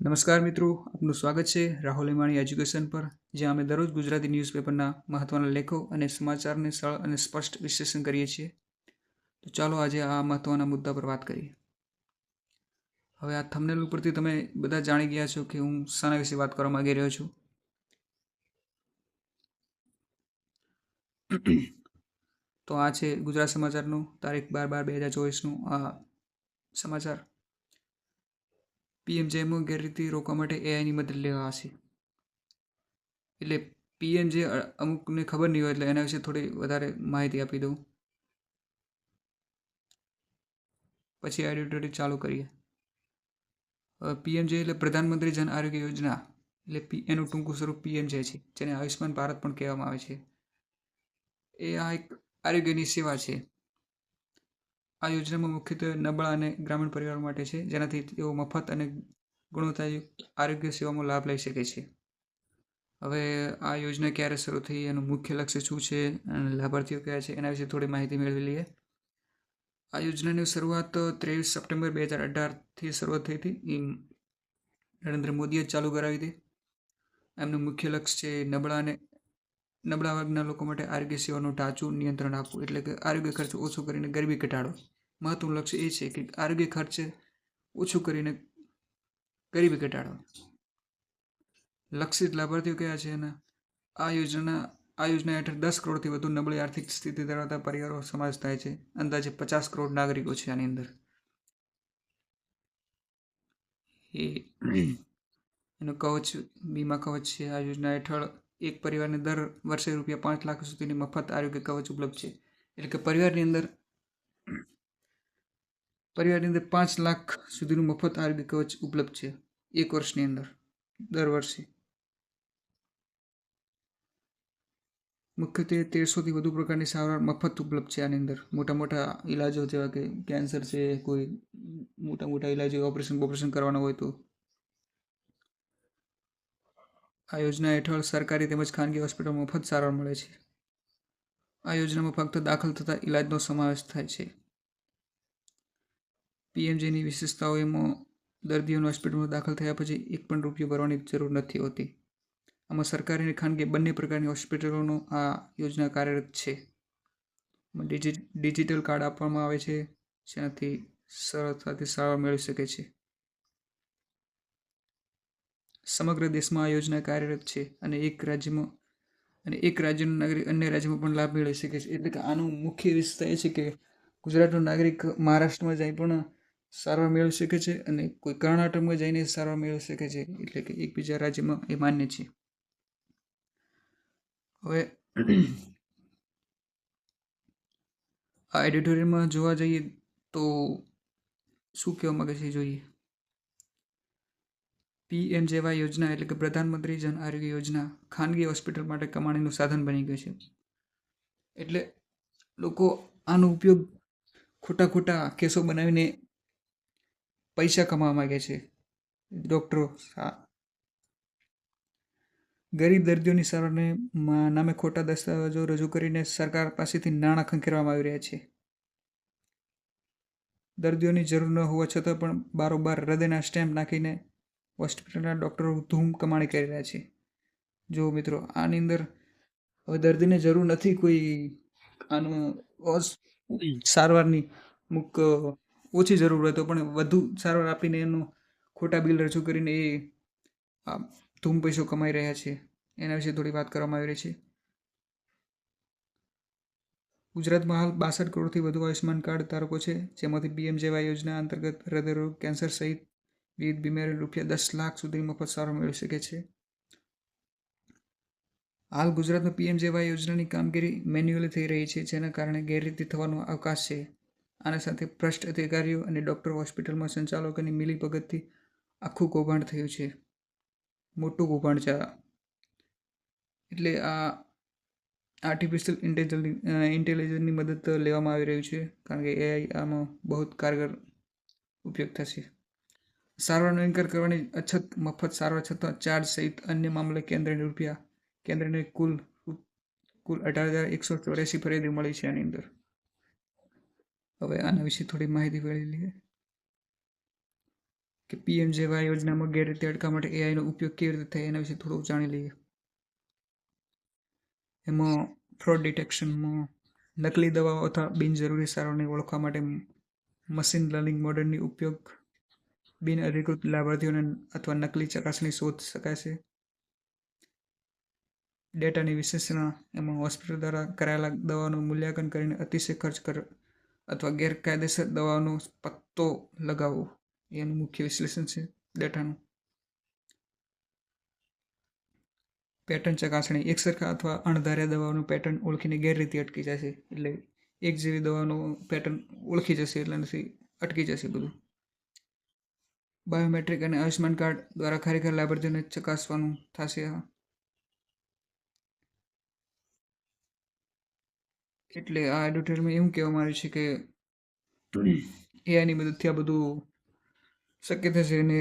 નમસ્કાર મિત્રો, આપનું સ્વાગત છે રાહુલ હિમાણી એજ્યુકેશન પર, જ્યાં અમે દરરોજ ગુજરાતી ન્યૂઝપેપરના મહત્ત્વના લેખો અને સમાચારને સરળ અને સ્પષ્ટ વિશ્લેષણ કરીએ છીએ. તો ચાલો આજે આ મહત્ત્વના મુદ્દા પર વાત કરીએ. હવે આ થંબનેલ ઉપરથી તમે બધા જાણી ગયા છો કે હું શાના વિશે વાત કરવા માંગી રહ્યો છું. તો આ છે ગુજરાત સમાચારનું તારીખ બાર બાર બે હજાર ચોવીસનું આ સમાચાર. પીએમજેમાં ગેરરીતિ રોકવા માટે એઆઈની મદદ લેવા હશે. એટલે પીએમ જે અમુકને ખબર નહીં હોય એટલે એના વિશે થોડી વધારે માહિતી આપી દઉં. પછી એડિટોરી ચાલુ કરીએ. પીએમજે એટલે પ્રધાનમંત્રી જન આરોગ્ય યોજના. એટલે પી, એનું ટૂંકું સ્વરૂપ પીએમજે છે, જેને આયુષ્યમાન ભારત પણ કહેવામાં આવે છે. એ આ એક આરોગ્યની સેવા છે. આ યોજનામાં મુખ્યત્વે નબળા અને ગ્રામીણ પરિવારો માટે છે, જેનાથી તેઓ મફત અને ગુણવત્તાયુક્ત આરોગ્ય સેવામાં લાભ લઈ શકે છે. હવે આ યોજના ક્યારે શરૂ થઈ એનું મુખ્ય લક્ષ્ય શું છે અને લાભાર્થીઓ કયા છે, એના વિશે થોડી માહિતી મેળવી લઈએ. આ યોજનાની શરૂઆત ત્રેવીસ સપ્ટેમ્બર બે હજાર અઢારથી શરૂઆત થઈ હતી. નરેન્દ્ર મોદીએ ચાલુ કરાવી હતી. એમનું મુખ્ય લક્ષ્ય છે નબળાને નબળા વર્ગના લોકો માટે આરોગ્ય સેવાનું ટાંચું નિયંત્રણ આપવું, એટલે કે આરોગ્ય ખર્ચ ઓછો કરીને ગરીબી ઘટાડો મહત્વનું લક્ષ્ય એ છે કે આરોગ્ય ખર્ચ ઓછું કરીને ગરીબી ઘટાડો લક્ષિત લાભાર્થીઓ કયા છે એના આ યોજના આ યોજના હેઠળ દસ કરોડથી વધુ નબળી આર્થિક સ્થિતિ ધરાવતા પરિવારો સમાવેશ થાય છે. અંદાજે પચાસ કરોડ નાગરિકો છે આની અંદર. એ એનું કવચ, વીમા કવચ છે. આ યોજના હેઠળ એક પરિવારને દર વર્ષે રૂપિયા પાંચ લાખ સુધીની મફત આરોગ્ય કવચ ઉપલબ્ધ છે. એટલે કે પરિવારની અંદર પરિવારની અંદર પાંચ લાખ સુધીનું મફત આરોગ્ય કવચ ઉપલબ્ધ છે, એક વર્ષની અંદર, દર વર્ષે. મુખ્યત્વે તેરસોથી વધુ પ્રકારની સારવાર મફત ઉપલબ્ધ છે આની અંદર. મોટા મોટા ઇલાજો જેવા કે કેન્સર છે, કોઈ મોટા મોટા ઇલાજો ઓપરેશન ઓપરેશન કરવાના હોય તો. આ યોજના હેઠળ સરકારી તેમજ ખાનગી હોસ્પિટલમાં મફત સારવાર મળે છે. આ યોજનામાં ફક્ત દાખલ થતા ઇલાજનો સમાવેશ થાય છે. પીએમજેની વિશેષતાઓ એમાં દર્દીઓને હોસ્પિટલમાં દાખલ થયા પછી એક પણ રૂપિયો ભરવાની જરૂર નથી હોતી. આમાં સરકારી અને ખાનગી બંને પ્રકારની હોસ્પિટલોનો આ યોજના કાર્યરત છે. ડિજિટલ કાર્ડ આપવામાં આવે છે, જેનાથી સરળતાથી સારવાર મેળવી શકે છે. સમગ્ર દેશમાં આ યોજના કાર્યરત છે અને એક રાજ્યમાં, અને એક રાજ્યનો નાગરિક અન્ય રાજ્યમાં પણ લાભ મેળવી શકે છે. એટલે કે આનું મુખ્ય વિશેષતા એ છે કે ગુજરાતનો નાગરિક મહારાષ્ટ્રમાં જાય પણ સારવાર મેળવી શકે છે અને કોઈ કર્ણાટકમાં જઈને સારવાર મેળવી શકે છે એટલે કે એકબીજા રાજ્યમાં એ માન્ય છે. હવે આ એડિટોરિયલમાં જોવા જઈએ તો શું કહેવા માગે છે જોઈએ. પીએમજેવાય યોજના એટલે કે પ્રધાનમંત્રી જન આરોગ્ય યોજના ખાનગી હોસ્પિટલ માટે કમાણીનું સાધન બની ગયું છે. એટલે લોકો આનો ઉપયોગ ખોટા ખોટા કેસો બનાવીને પૈસા કમાવા માગે છે. ડૉક્ટરો ગરીબ દર્દીઓની સારવારને નામે ખોટા દસ્તાવેજો રજૂ કરીને સરકાર પાસેથી નાણાં ખંખેરવામાં આવી રહ્યા છે. દર્દીઓની જરૂર ન હોવા છતાં પણ બારોબાર હૃદયના સ્ટેમ્પ નાખીને હોસ્પિટલના ડૉક્ટરો ધૂમ કમાણી કરી રહ્યા છે. જો મિત્રો, આની અંદર હવે દર્દીને જરૂર નથી કોઈ આનું સારવારની અમુક ઓછી જરૂર હોય તો પણ વધુ સારવાર આપીને એનું ખોટા બિલ રજૂ કરીને એ ધૂમ પૈસો કમાઈ રહ્યા છે. એના વિશે થોડી વાત કરવામાં આવી રહી છે. ગુજરાતમાં હાલ બાસઠ કરોડથી વધુ આયુષ્યમાન કાર્ડ ધારકો છે, જેમાંથી પીએમજેવાય યોજના અંતર્ગત હૃદયરોગ કેન્સર સહિત વિવિધ બીમારી રૂપિયા દસ લાખ સુધી મફત સારવાર મેળવી શકે છે. હાલ ગુજરાતમાં પીએમજેવાય યોજનાની કામગીરી મેન્યુઅલી થઈ રહી છે, જેના કારણે ગેરરીતિ થવાનો અવકાશ છે. આના સાથે ભ્રષ્ટ અધિકારીઓ અને ડૉક્ટર હોસ્પિટલમાં સંચાલકોની મિલીભગતથી આખું કૌભાંડ થયું છે. મોટું કૌભાંડ છે એટલે આ આર્ટિફિશિયલ ઇન્ટેલિજન્સ ઇન્ટેલિજન્સની મદદ લેવામાં આવી રહ્યું છે, કારણ કે એઆઈ આમાં બહુ કારગર ઉપયોગ થશે. સારવારનો ઇન્કાર કરવાની અછત, મફત સારવાર છતાં ચાર્જ સહિત અન્ય મામલે કેન્દ્રને રૂપિયા, કેન્દ્રને કુલ કુલ અઢાર હજાર એકસો ચોર્યાસી ફરિયાદી મળી છે આની અંદર. હવે આના વિશે થોડી માહિતી મેળવી લઈએ. કે પીએમ જેવા યોજનામાં ગેરરીતિ અટકાવવા માટે એઆઈનો ઉપયોગ કેવી રીતે થાય એના વિશે થોડું જાણી લઈએ. એમાં ફ્રોડ ડિટેક્શનમાં નકલી દવાઓ અથવા બિનજરૂરી સારવારને ઓળખવા માટે મશીન લર્નિંગ મોડેલની ઉપયોગ બિન અધિકૃત લાભાર્થીઓને અથવા નકલી ચકાસણી શોધ શકાય છે. ડેટાની વિશ્લેષણ એમાં હોસ્પિટલ દ્વારા કરાયેલા દવાનું મૂલ્યાંકન કરીને અતિશય ખર્ચ કર અથવા ગેરકાયદેસર દવાઓનો પત્તો લગાવવો. એનું મુખ્ય વિશ્લેષણ છે ડેટાનું. પેટર્ન ચકાસણી. એક સરખા અથવા અણધાર્યા દવાઓનું પેટર્ન ઓળખીને ગેરરીતિ અટકી જશે. એટલે એક જેવી દવાનું પેટર્ન ઓળખી જશે એટલે નથી, અટકી જશે બધું. બાયોમેટ્રિક અને આયુષ્યમાન કાર્ડ દ્વારા ખરેખર લાભાર્થીઓને ચકાસવાનું થશે એટલે આ એડિટોરિયલમાં એવું કહેવામાં આવ્યું છે કે એઆઈની મદદથી આ બધું શક્ય થશે અને